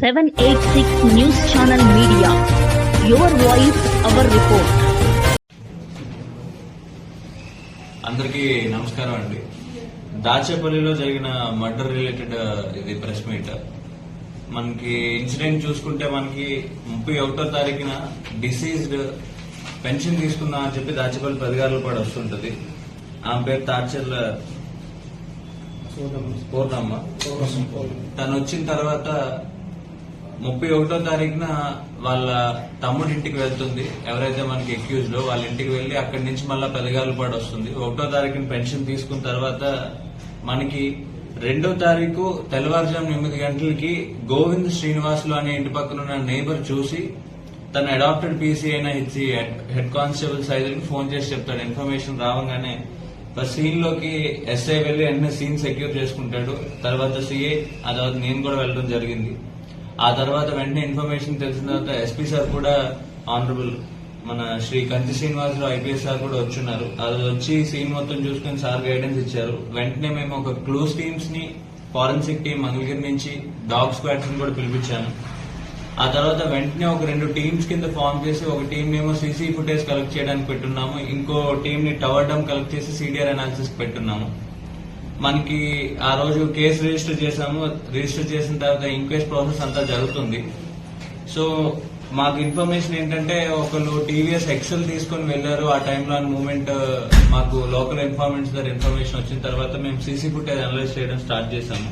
786 News Channel Media. Your voice, our report. అందరికీ నమస్కారం అండి. దాచేపల్లిలో జరిగిన మర్డర్ రిలేటెడ్ ఇది ప్రెస్ మీట్. మనకి ఇన్సిడెంట్ చూసుకుంటే మనకి ముప్పై ఒకటో తారీఖున డిసీజ్డ్ పెన్షన్ తీసుకుందాం అని చెప్పి దాచేపల్లి పదిగారులు కూడా వస్తుంటది. ఆమె పేరు తాడ్చర్ల పూర్ణమ్మ తను వచ్చిన తర్వాత ముప్పై ఒకటో తారీఖున వాళ్ళ తమ్ముడి ఇంటికి వెళ్తుంది. ఎవరైతే మనకి ఎక్యూజ్లో వాళ్ళ ఇంటికి వెళ్ళి అక్కడి నుంచి మళ్ళీ పెదగాలు పాడు వస్తుంది. ఒకటో తారీఖున పెన్షన్ తీసుకున్న తర్వాత మనకి రెండో తారీఖు తెల్లవారుజాము ఎనిమిది గంటలకి గోవింద్ శ్రీనివాసులు అనే ఇంటి పక్కన ఉన్న నేబర్ చూసి తన అడాప్టెడ్ పీసీ అయిన హెచ్సి హెడ్ కానిస్టేబుల్ సైజుకి ఫోన్ చేసి చెప్తాడు. ఇన్ఫర్మేషన్ రావంగానే సీన్లోకి ఎస్ఐ వెళ్ళి వెంటనే సీన్ సెక్యూర్ చేసుకుంటాడు. తర్వాత సిఐ ఆ తర్వాత నేను కూడా వెళ్ళడం జరిగింది. ఆ తర్వాత వెంటనే ఇన్ఫర్మేషన్ తెలిసిన తర్వాత ఎస్పీ సార్ కూడా ఆనరబుల్ మన శ్రీ కంచి శ్రీనివాసరావు ఐపీఎస్ సార్ కూడా వచ్చున్నారు. అది వచ్చి సీన్ మొత్తం చూసుకుని సార్ గైడెన్స్ ఇచ్చారు. వెంటనే మేము ఒక క్లోజ్ టీమ్స్ని ఫారెన్సిక్ టీం మంగళగిరి నుంచి డాగ్ స్క్వాడ్స్ని కూడా పిలిపించాను ఆ తర్వాత వెంటనే ఒక రెండు టీమ్స్ కింద ఫామ్ చేసి ఒక టీం ఏమో సీసీ ఫుటేజ్ కలెక్ట్ చేయడానికి పెట్టున్నాము. ఇంకో టీం ని టవర్ డమ్ కలెక్ట్ చేసి సిడిఆర్ అనాలిసిస్ పెట్టున్నాము. మనకి ఆ రోజు కేసు రిజిస్టర్ చేసాము రిజిస్టర్ చేసిన తర్వాత ఇంక్వెస్ట్ ప్రాసెస్ అంతా జరుగుతుంది. సో మాకు ఇన్ఫర్మేషన్ ఏంటంటే ఒకళ్ళు టీవీఎస్ ఎక్సెల్ తీసుకొని వెళ్ళారు ఆ టైంలో మూమెంట్ మాకు లోకల్ ఇన్ఫార్మెంట్స్ దగ్గర ఇన్ఫర్మేషన్ వచ్చిన తర్వాత మేము సీసీ ఫుటేజ్ అనలైజ్ చేయడం స్టార్ట్ చేసాము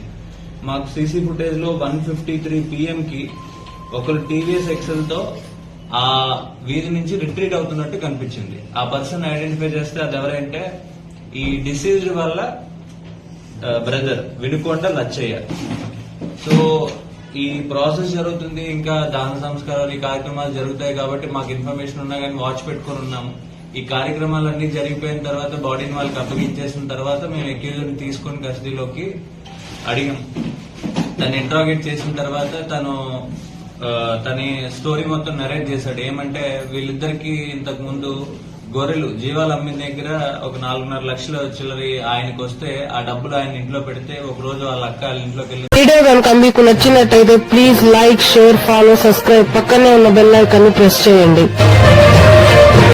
మాకు సీసీ ఫుటేజ్లో వన్ ఫిఫ్టీ త్రీ పిఎం కి ఒకరు టీవీఎస్ ఎక్సెల్తో ఆ వీధి నుంచి రిట్రీట్ అవుతున్నట్టు కనిపించింది. ఆ పర్సన్ ఐడెంటిఫై చేస్తే అది ఎవరంటే ఈ డిసీజ్డ్ వల్ల బ్రదర్ వినుకొండ లచ్చయ్య. సో ఈ ప్రాసెస్ జరుగుతుంది ఇంకా దాన సంస్కారాలు ఈ కార్యక్రమాలు జరుగుతాయి కాబట్టి మాకు ఇన్ఫర్మేషన్ ఉన్నా కానీ వాచ్ పెట్టుకుని ఉన్నాము ఈ కార్యక్రమాలన్నీ జరిగిపోయిన తర్వాత బాడీని వాళ్ళకి అప్పగించేసిన తర్వాత మేము ఎక్యూజర్ని తీసుకొని కస్టడీలోకి అడిగాం. తను ఇంట్రాగేట్ చేసిన తర్వాత తను తన స్టోరీ మొత్తం నరేట్ చేశాడు. ఏమంటే వీళ్ళిద్దరికి ఇంతకు ముందు గొర్రెలు జీవాలు అమ్మిన దగ్గర ఒక నాలుగున్నర లక్షల చిల్లరి ఆయనకు వస్తే ఆ డబ్బులు ఆయన ఇంట్లో పెడితే ఒక రోజు వాళ్ళ అక్క వాళ్ళ ఇంట్లోకి వెళ్ళి వీడియో కనుక మీకు నచ్చినట్టయితే please like share follow subscribe పక్కనే ఉన్న బెల్ ఐకాన్ ప్రెస్ చేయండి.